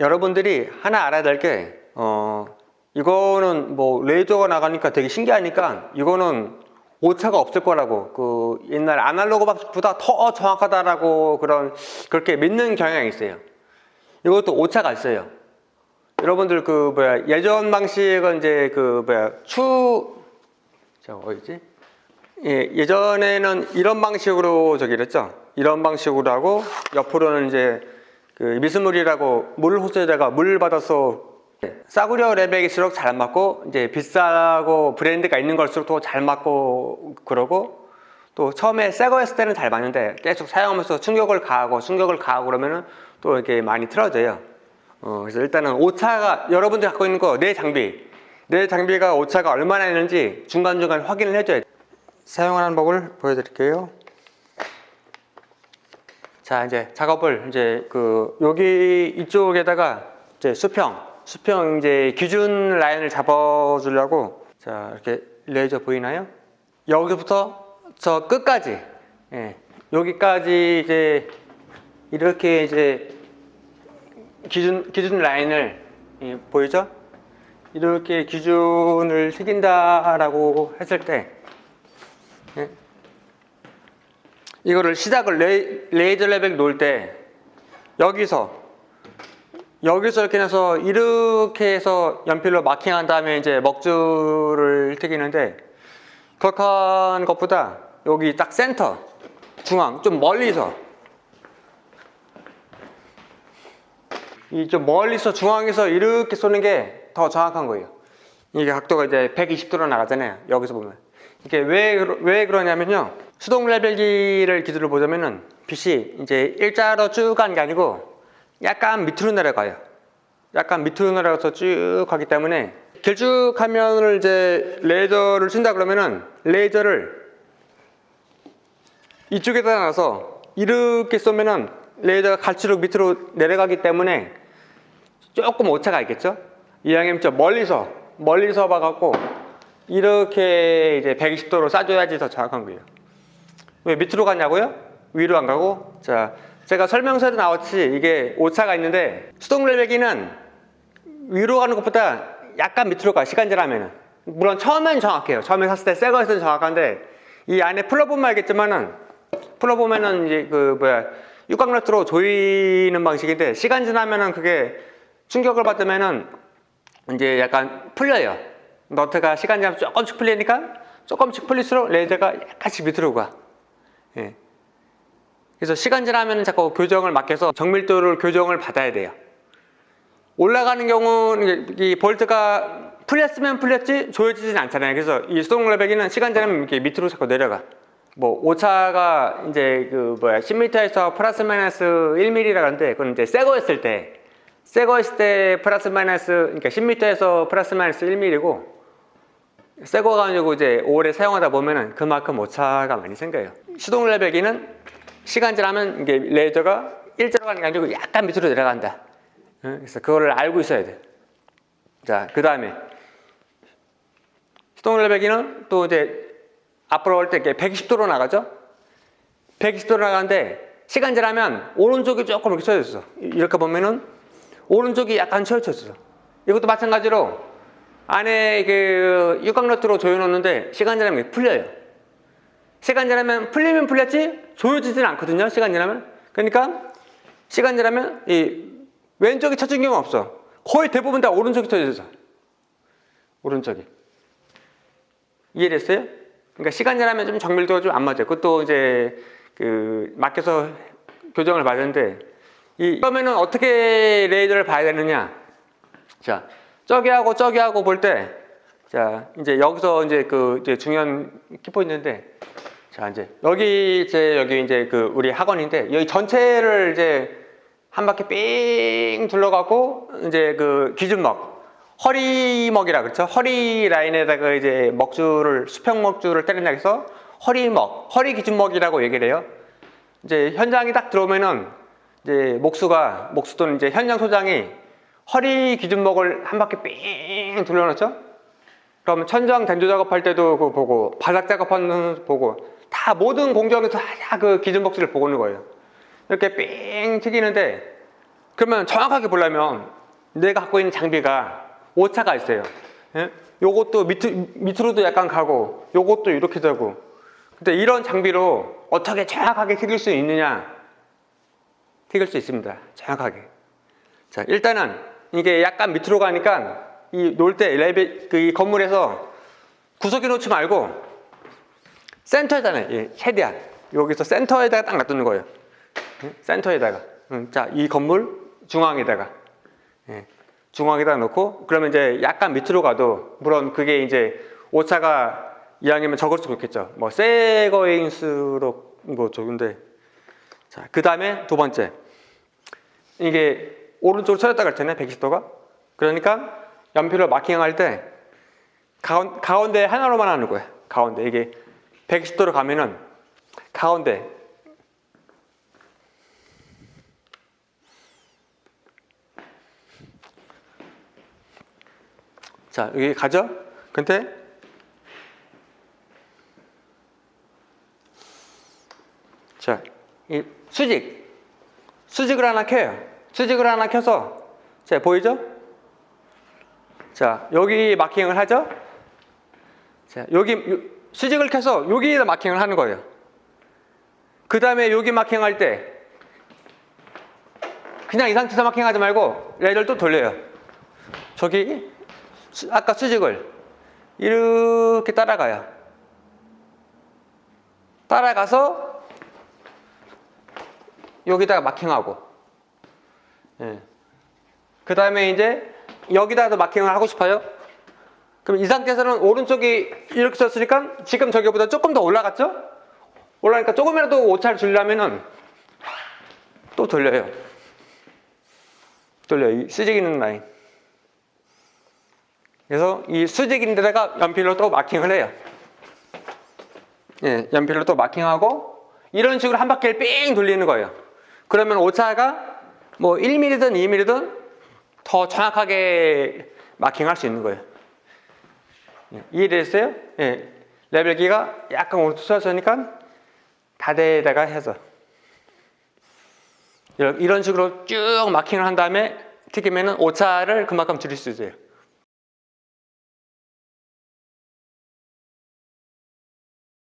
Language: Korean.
여러분들이 하나 알아야 될 게, 어, 이거는 뭐 레이저가 나가니까 되게 신기하니까 이거는 오차가 없을 거라고 그 옛날 아날로그보다 더 정확하다라고 그런 그렇게 믿는 경향이 있어요. 이것도 오차가 있어요. 여러분들 그 뭐야 예전 방식은 이제 그 뭐야 추저 어디지? 예, 예전에는 이런 방식으로 저기 이랬죠. 이런 방식으로 하고 옆으로는 이제 그 미스물이라고 물 호스에다가 물 받아서 싸구려 레벨일수록 잘 맞고 이제 비싸고 브랜드가 있는 걸수록 더 잘 맞고 그러고 또 처음에 새거 했을 때는 잘 맞는데 계속 사용하면서 충격을 가하고 충격을 가하고 그러면은 또 이렇게 많이 틀어져요. 어, 그래서 일단은 오차가 여러분들이 갖고 있는 거 내 장비 내 장비가 오차가 얼마나 있는지 중간중간 확인을 해줘야 돼. 사용하는 법을 보여드릴게요. 자 이제 작업을 이제 그 여기 이쪽에다가 이제 수평 수평 이제 기준 라인을 잡아주려고 자 이렇게 레이저 보이나요? 여기부터 저 끝까지 예, 여기까지 이제 이렇게 이제 기준 기준 라인을 예, 보이죠? 이렇게 기준을 새긴다라고 했을 때 예, 이거를 시작을 레이, 레이저 레벨 놓을 때 여기서 여기서 이렇게 해서 이렇게 해서 연필로 마킹한 다음에 이제 먹줄을 튀기는데 그렇게 한 것보다 여기 딱 센터 중앙 좀 멀리서 이 좀 멀리서 중앙에서 이렇게 쏘는 게 더 정확한 거예요. 이게 각도가 이제 120도로 나가잖아요. 여기서 보면. 이게 왜, 왜 그러냐면요. 수동 레벨기를 기준으로 보자면은 빛이 이제 일자로 쭉 가는 게 아니고 약간 밑으로 내려가요. 약간 밑으로 내려가서 쭉 가기 때문에 길쭉한 면을 이제 레이저를 쓴다 그러면은 레이저를 이쪽에다 놔서 이렇게 쏘면은 레이저가 갈수록 밑으로 내려가기 때문에 조금 오차가 있겠죠? 이왕이면 좀 멀리서 멀리서 봐갖고 이렇게 이제 120도로 쏴줘야지 더 정확한 거예요. 왜 밑으로 갔냐고요? 위로 안 가고? 자, 제가 설명서에도 나왔지 이게 오차가 있는데 수동 레벨기는 위로 가는 것보다 약간 밑으로 가 시간 지나면은 물론 처음엔 정확해요. 처음에 샀을 때 새 거에서는 정확한데 이 안에 풀어보면 알겠지만은 풀어보면은 이제 그 뭐야 육각너트로 조이는 방식인데 시간 지나면은 그게 충격을 받으면은 이제 약간 풀려요. 너트가 시간 지나면 조금씩 풀리니까 조금씩 풀릴수록 레이저가 약간씩 밑으로 가. 예. 그래서 시간 지나면 자꾸 교정을 맡겨서 정밀도를 교정을 받아야 돼요. 올라가는 경우는 이 볼트가 풀렸으면 풀렸지 조여지진 않잖아요. 그래서 이 수동 레벨기는 시간 지나면 이렇게 밑으로 자꾸 내려가. 뭐 오차가 이제 그 뭐야 10m에서 플러스 마이너스 1mm라 하는데 그건 이제 새거 했을 때 새거 했을 때 플러스 마이너스 그러니까 10m에서 플러스 마이너스 1mm고 새 거가 아니고 이제 오래 사용하다 보면은 그만큼 오차가 많이 생겨요. 수동 레벨기는 시간 지나면 이게 레이저가 일자로 가는 게 아니고 약간 밑으로 내려간다. 응? 그래서 그거를 알고 있어야 돼. 자, 그 다음에 수동 레벨기는 또 이제 앞으로 올 때 이렇게 120도로 나가죠? 120도로 나가는데 시간 지나면 오른쪽이 조금 이렇게 쳐졌어. 이렇게 보면은 오른쪽이 약간 쳐졌어. 이것도 마찬가지로 안에 그 육각너트로 조여놓는데 시간 지나면 풀려요. 시간 지나면 풀리면 풀렸지 조여지진 않거든요. 시간 지나면. 그러니까 시간 지나면 이 왼쪽이 쳐진 경우 없어. 거의 대부분 다 오른쪽이 쳐졌어. 오른쪽이. 이해됐어요? 그러니까 시간 지나면 좀 정밀도가 좀 안 맞아요. 그것도 이제 그 맡겨서 교정을 받는데 이 그러면은 어떻게 레이더를 봐야 되느냐? 자, 저기하고 저기하고 볼 때, 자 이제 여기서 이제 그 이제 중요한 키포인트인데, 자 이제 여기 이제 여기 이제 그 우리 학원인데 여기 전체를 이제 한 바퀴 삥 둘러가고 이제 그 기준먹 허리먹이라 그렇죠? 허리 라인에다가 이제 먹줄을 수평 먹줄을 때린다 해서 허리먹 허리 기준먹이라고 얘기를 해요. 이제 현장이 딱 들어오면은 이제 목수가 목수 또는 이제 현장 소장이 허리 기준먹을 한 바퀴 삥 둘러놓죠? 그럼 천장 den조 작업할 때도 보고 바닥 작업하는 거 보고 다 모든 공정에서 다 그 기준 먹줄을 보고 있는 거예요 이렇게 삥 튀기는데 그러면 정확하게 보려면 내가 갖고 있는 장비가 오차가 있어요. 예? 요것도 밑, 밑으로도 약간 가고 요것도 이렇게 되고 근데 이런 장비로 어떻게 정확하게 튀길 수 있느냐 튀길 수 있습니다. 정확하게. 자 일단은 이게 약간 밑으로 가니까 이 놀때 레벨 그이 건물에서 구석에 놓지 말고 센터에다는 예, 최대한 여기서 센터에다가 딱 놔두는 거예요. 예, 센터에다가. 음, 자, 이 건물 중앙에다가. 예, 중앙에다가 놓고 그러면 이제 약간 밑으로 가도 물론 그게 이제 오차가 이왕이면 적을 수도 있겠죠. 뭐 새 거일수록 뭐 좋은데. 자, 그 다음에 두 번째. 이게 오른쪽으로 쳐졌다 그랬잖아요. 120도가. 그러니까 연필로 마킹할 때 가운, 가운데 하나로만 하는 거예요. 가운데 이게 120도로 가면은 가운데 자 여기 가죠. 근데 자, 이 수직 수직을 하나 켜요. 수직을 하나 켜서 자 보이죠? 자 여기 마킹을 하죠. 자 여기 요- 수직을 켜서 여기에다 마킹을 하는 거예요. 그 다음에 여기 마킹할 때 그냥 이 상태에서 마킹하지 말고 레이더를 또 돌려요. 저기 수- 아까 수직을 이렇게 따라가요. 따라가서 여기다가 마킹하고 예. 그 다음에 이제 여기다가도 마킹을 하고 싶어요. 그럼 이 상태에서는 오른쪽이 이렇게 썼으니까 지금 저기보다 조금 더 올라갔죠? 올라가니까 조금이라도 오차를 주려면은 또 돌려요. 돌려요. 이 수직 있는 라인. 그래서 이 수직 있는 데다가 연필로 또 마킹을 해요. 예, 연필로 또 마킹하고 이런 식으로 한 바퀴를 삥 돌리는 거예요. 그러면 오차가 뭐 1mm든 2mm든 더 정확하게 마킹할 수 있는 거예요. 예, 이해됐어요? 예. 레벨기가 약간 오른쪽 쏘았으니까 다대에다가 해서 이런 식으로 쭉 마킹을 한 다음에 튀기면은 오차를 그만큼 줄일 수 있어요.